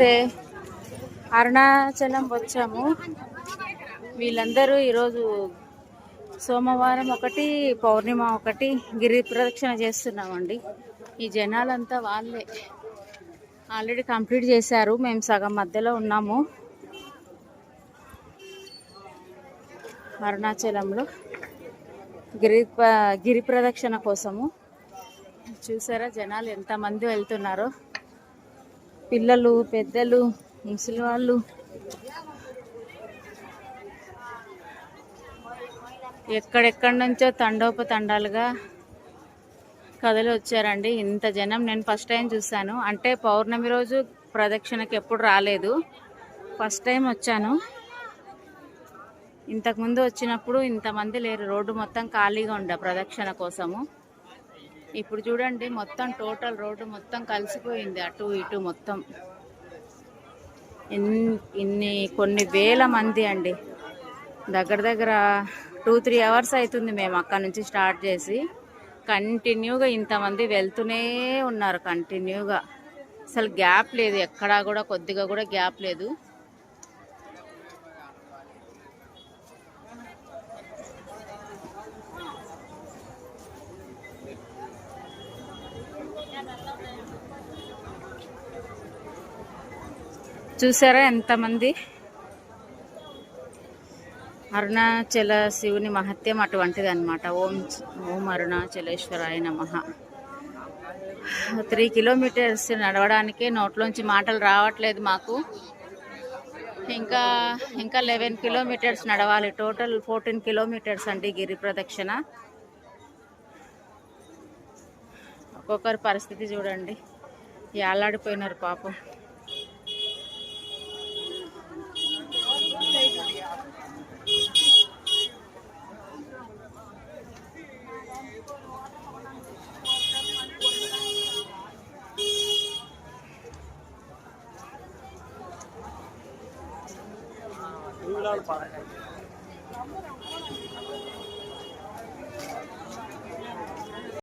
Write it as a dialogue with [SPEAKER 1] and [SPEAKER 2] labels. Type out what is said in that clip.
[SPEAKER 1] నమస్తే అరుణాచలం వచ్చాము. వీళ్ళందరూ ఈరోజు సోమవారం ఒకటి పౌర్ణిమ ఒకటి గిరి ప్రదక్షిణ చేస్తున్నామండి. ఈ జనాలంతా వాళ్ళే. ఆల్రెడీ కంప్లీట్ చేశారు. మేము సగం మధ్యలో ఉన్నాము. అరుణాచలంలో గిరి గిరి ప్రదక్షిణ కోసము. చూసారా జనాలు ఎంతమంది వెళ్తున్నారో? పిల్లలు పెద్దలు ముసలి వాళ్ళు. ఎక్కడెక్కడి నుంచో తండోపతండాలుగా కథలు వచ్చారండి. ఇంత జనం నేను ఫస్ట్ టైం చూశాను. అంటే పౌర్ణమి రోజు ప్రదక్షిణకి ఎప్పుడు రాలేదు. ఫస్ట్ టైం వచ్చాను. ఇంతకుముందు వచ్చినప్పుడు ఇంతమంది లేరు. రోడ్డు మొత్తం ఖాళీగా ఉండే ప్రదక్షిణ కోసము. ఇప్పుడు చూడండి మొత్తం టోటల్ రోడ్డు మొత్తం కలిసిపోయింది అటు ఇటు మొత్తం. ఇన్- ఇన్ని కొన్ని వేల మంది అండి. దగ్గర దగ్గర టూ త్రీ అవర్స్ అవుతుంది మేము అక్కడ నుంచి స్టార్ట్ చేసి. కంటిన్యూగా ఇంతమంది వెళ్తూనే ఉన్నారు కంటిన్యూగా. అసలు గ్యాప్ లేదు ఎక్కడా కూడా కొద్దిగా కూడా గ్యాప్ లేదు. చూసారా ఎంతమంది? అరుణాచల శివుని మహత్యం అటువంటిది అనమాట ఓం ఓం అరుణాచలేశ్వరాయ నమ. త్రీ కిలోమీటర్స్ నడవడానికే నోట్లోంచి మాటలు రావట్లేదు మాకు. ఇంకా ఇంకా లెవెన్ కిలోమీటర్స్ నడవాలి. టోటల్ ఫోర్టీన్ కిలోమీటర్స్ అండి గిరి ప్రదక్షిణ. ఒక్కొక్కరి పరిస్థితి చూడండి ఏలాడిపోయినారు పాపం Gracias.